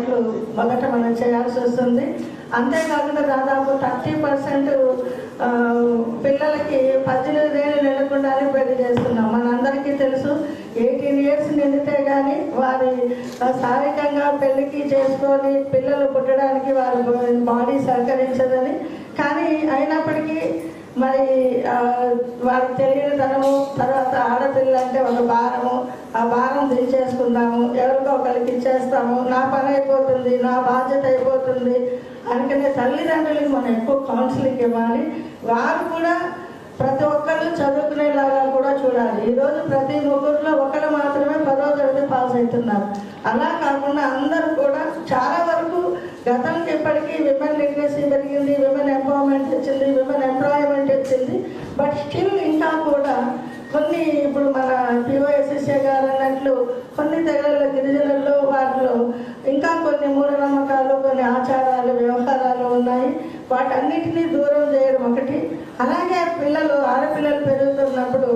మొదట మనం చేయాల్సి వస్తుంది. అంతేకాకుండా దాదాపు థర్టీ పర్సెంట్ పిల్లలకి పద్దెనిమిది ఏళ్ళు నిండకుండానే పెళ్ళి చేస్తున్నాం. మనందరికీ తెలుసు ఎయిటీన్ ఇయర్స్ నిండితే కానీ వారి శారీరకంగా పెళ్ళికి చేసుకొని పిల్లలు పుట్టడానికి వారి బాడీ సహకరించదని. కానీ అయినప్పటికీ మరి వారికి తెలియని తనము తర్వాత ఆడపిల్ల అంటే ఒక భారము ఆ భారం తీసేసుకుందాము ఎవరికో ఒకరికి ఇచ్చేస్తాము నా పని అయిపోతుంది నా బాధ్యత అయిపోతుంది అందుకనే తల్లిదండ్రులకి మనం ఎక్కువ కౌన్సిలింగ్ ఇవ్వాలి. వారు కూడా ప్రతి ఒక్కళ్ళు చదువుకునేలాగా కూడా చూడాలి. ఈరోజు ప్రతి ముగ్గురులో ఒకరు మాత్రమే పదో తరగతి పాస్ అవుతున్నారు. అలా కాకుండా అందరూ కూడా చాలా వరకు గతంకి ఇప్పటికీ విమెన్ లిటరసీ పెరిగింది విమెన్ ఎంపవర్మెంట్ వచ్చింది విమెన్ ఎంప్లాయ్మెంట్ వచ్చింది. బట్ స్టిల్ ఇంకా కూడా కొన్ని ఇప్పుడు మన కొన్ని తెగల గిరిజనుల్లో వాటిలో ఇంకా కొన్ని మూఢనమ్మకాలు కొన్ని ఆచారాలు వ్యవహారాలు ఉన్నాయి. వాటన్నిటినీ దూరం చేయడం ఒకటి. అలాగే పిల్లలు ఆడపిల్లలు పెరుగుతున్నప్పుడు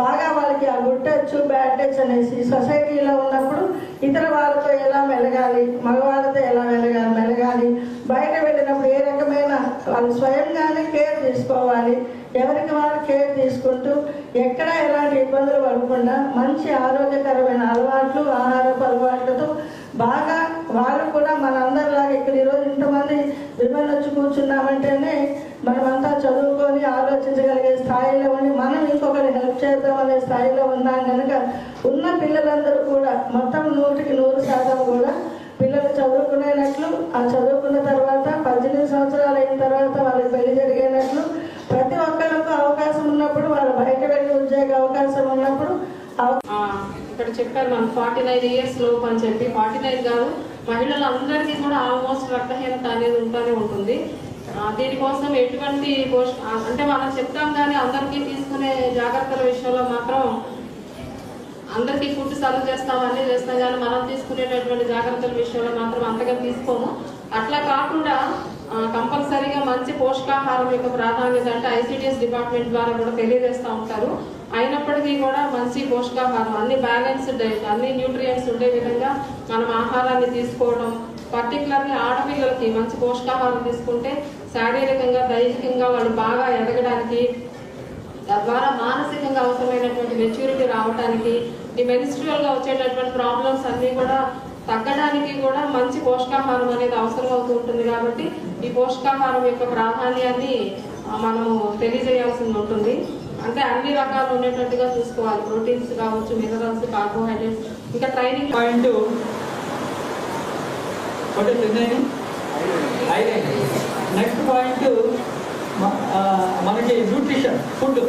బాగా వాళ్ళకి ఆ గుడ్ టచ్ బ్యాడ్ టచ్ అనేసి సొసైటీలో ఉన్నప్పుడు ఇతర వాళ్ళతో ఎలా మెలగాలి మగవాళ్ళతో ఎలా మెలగాలి మెలగాలి బయట వాళ్ళు స్వయంగానే కేర్ తీసుకోవాలి. ఎవరికి వారు కేర్ తీసుకుంటూ ఎక్కడ ఎలాంటి ఇబ్బందులు పడకుండా మంచి ఆరోగ్యకరమైన అలవాట్లు ఆహారపు అలవాట్లతో బాగా వాళ్ళు కూడా మనందరిలాగా ఇక్కడ ఈరోజు ఇంతమంది విమన్ వచ్చి కూర్చున్నామంటేనే మనమంతా చదువుకొని ఆలోచించగలిగే స్థాయిలో ఉండి మనం ఇంకొకరి హెల్ప్ చేద్దామనే స్థాయిలో ఉన్నాం కనుక ఉన్న పిల్లలందరూ కూడా మొత్తం నూటికి నూరు శాతం కూడా పిల్లలు చదువుకునేటట్లు ఆ చదువు వెళ్ళి అవకాశం ఉన్నప్పుడు ఇక్కడ చెప్పారు మనం ఫార్టీ నైన్ ఇయర్స్ లోపు అని చెప్పి. ఫార్టీ నైన్ కాదు మహిళలందరికీ కూడా ఆల్మోస్ట్ రక్తహీనత అనేది ఉంటూనే ఉంటుంది. దీనికోసం ఎటువంటి అంటే మనం చెప్తాం కానీ అందరికీ తీసుకునే జాగ్రత్తల విషయంలో మాత్రం అందరికీ ఫుడ్ సర్వ్ చేస్తాం అన్నీ చేస్తాం కానీ మనం తీసుకునేటటువంటి జాగ్రత్తల విషయంలో మాత్రం అంతగా తీసుకోము. అట్లా కాకుండా కంపల్సరీగా మంచి పోషకాహారం యొక్క ప్రాధాన్యత అంటే ఐసిడిఎస్ డిపార్ట్మెంట్ ద్వారా కూడా తెలియజేస్తూ ఉంటారు. అయినప్పటికీ కూడా మంచి పోషకాహారం అన్ని బ్యాలెన్స్డ్ డైట్ అన్ని న్యూట్రియంట్స్ ఉండే విధంగా మనం ఆహారాన్ని తీసుకోవడం పర్టికులర్లీ ఆడపిల్లలకి మంచి పోషకాహారం తీసుకుంటే శారీరకంగా దైహికంగా వాళ్ళు బాగా ఎదగడానికి తద్వారా మానసికంగా అవసరమైనటువంటి మెచ్యూరిటీ రావడానికి ఈ మెనిస్ట్రియల్గా వచ్చేటటువంటి ప్రాబ్లమ్స్ అన్నీ కూడా తగ్గడానికి కూడా మంచి పోషకాహారం అనేది అవసరం అవుతూ ఉంటుంది కాబట్టి ఈ పోషకాహారం యొక్క ప్రాధాన్యాన్ని మనము తెలియజేయాల్సి ఉంటుంది. అంటే అన్ని రకాలు ఉండేటట్టుగా చూసుకోవాలి. ప్రోటీన్స్ కావచ్చు మినరల్స్ కార్బోహైడ్రేట్స్. ఇంకా ట్రైనింగ్ పాయింట్ ఒకటి నెక్స్ట్ పాయింట్ మనకి న్యూట్రిషన్ ఫుడ్.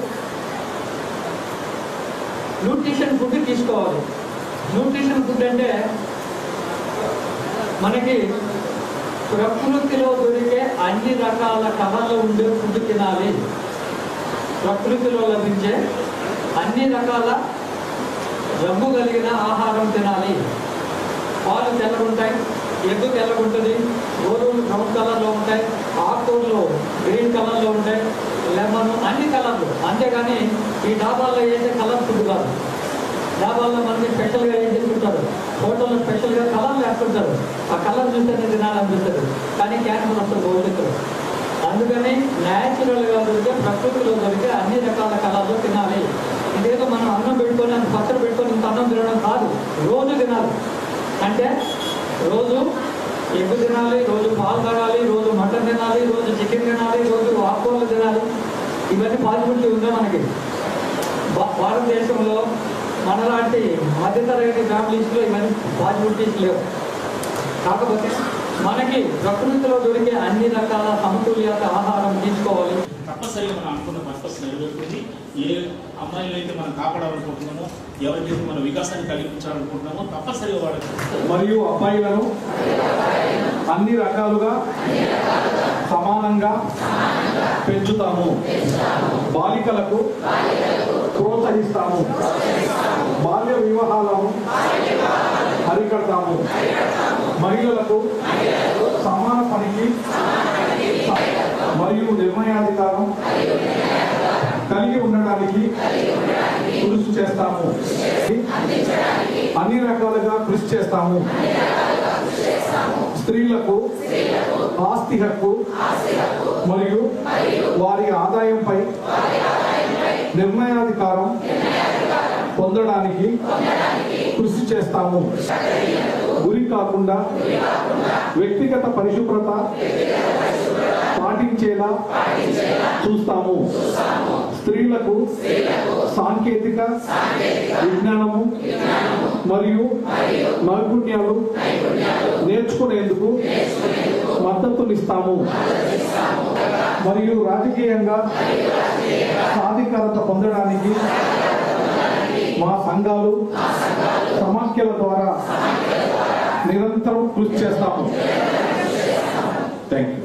న్యూట్రిషన్ ఫుడ్ తీసుకోవాలి. న్యూట్రిషన్ ఫుడ్ అంటే మనకి ప్రకృతిలో దొరికే అన్ని రకాల కళలు ఉండే ఫుడ్ తినాలి. ప్రకృతిలో లభించే అన్ని రకాల రంగు కలిగిన ఆహారం తినాలి. పాలు తెల్లగుంటాయి ఎగ్గు తెల్లగుంటుంది గోధుమలు బ్రౌన్ కలర్లో ఉంటాయి ఆకుకూరలు గ్రీన్ కలర్లో ఉంటాయి లెమన్ అన్ని కలర్లు. అంతేగాని ఈ డాబాల్లో వేసే కలర్ ఫుడ్ కాదు. డాబాల్లో మనకి స్పెషల్గా ఏం చేసుకుంటారు? హోటల్లో స్పెషల్గా కలర్ వేస్తుంటారు. ఆ కలర్ చూస్తేనే తినాలనిపిస్తుంది. కానీ క్యాన్సర్ వస్తుంది న్యాచురల్గా దొరికే ప్రకృతిలో దొరికే అన్ని రకాల కళలు తినాలి. ఇదేదో మనం అన్నం పెట్టుకొని అంత పచ్చడి పెట్టుకొని ఇంత అన్నం తినడం కాదు. రోజు తినాలి. అంటే రోజు ఎగ్గు తినాలి రోజు పాలు తాగాలి రోజు మటన్ తినాలి రోజు చికెన్ తినాలి రోజు ఆకుకూరలు తినాలి. ఇవన్నీ పాజిబిలిటీ ఉందా మనకి? భా- భారతదేశంలో మనలాంటి మధ్యతరగతి ఫ్యామిలీస్లో ఇవన్నీ పాజిబిలిటీస్ లేవు. కాకపోతే మనకి ప్రకృతిలో దొరికే అన్ని రకాల సమతుల్యత ఆహారం తీసుకోవాలి. తప్పనిసరిగా మనం అనుకున్న పర్పస్ నెరవేరుతుంది. ఏ అమ్మాయిలు అయితే మనం కాపాడాలనుకుంటున్నామో ఎవరికైతే మన వికాసాన్ని కలిగించాలనుకుంటున్నామో తప్పనిసరిగా వాళ్ళకి మరియు అబ్బాయిలను అన్ని రకాలుగా సమానంగా పెంచుతాము. బాలికలకు ప్రోత్సహిస్తాము. బాల్య వివాహాలను అరికడతాము మహిళలకు సమాన పనికి మరియు నిర్ణయాధికారం కలిగి ఉండడానికి కృషి చేస్తాము. అన్ని రకాలుగా కృషి చేస్తాము. స్త్రీలకు ఆస్తి హక్కు మరియు వారి ఆదాయంపై నిర్ణయాధికారం పొందడానికి కృషి చేస్తాము. గురి కాకుండా వ్యక్తిగత పరిశుభ్రత పాటించేలా చూస్తాము. స్త్రీలకు సాంకేతిక విజ్ఞానము మరియు నైపుణ్యాలు నేర్చుకునేందుకు మద్దతునిస్తాము. మరియు రాజకీయంగా సాధికారత పొందడానికి మా సంఘాలు సమాఖ్యల ద్వారా నిరంతరం కృషి చేస్తాము. Thank you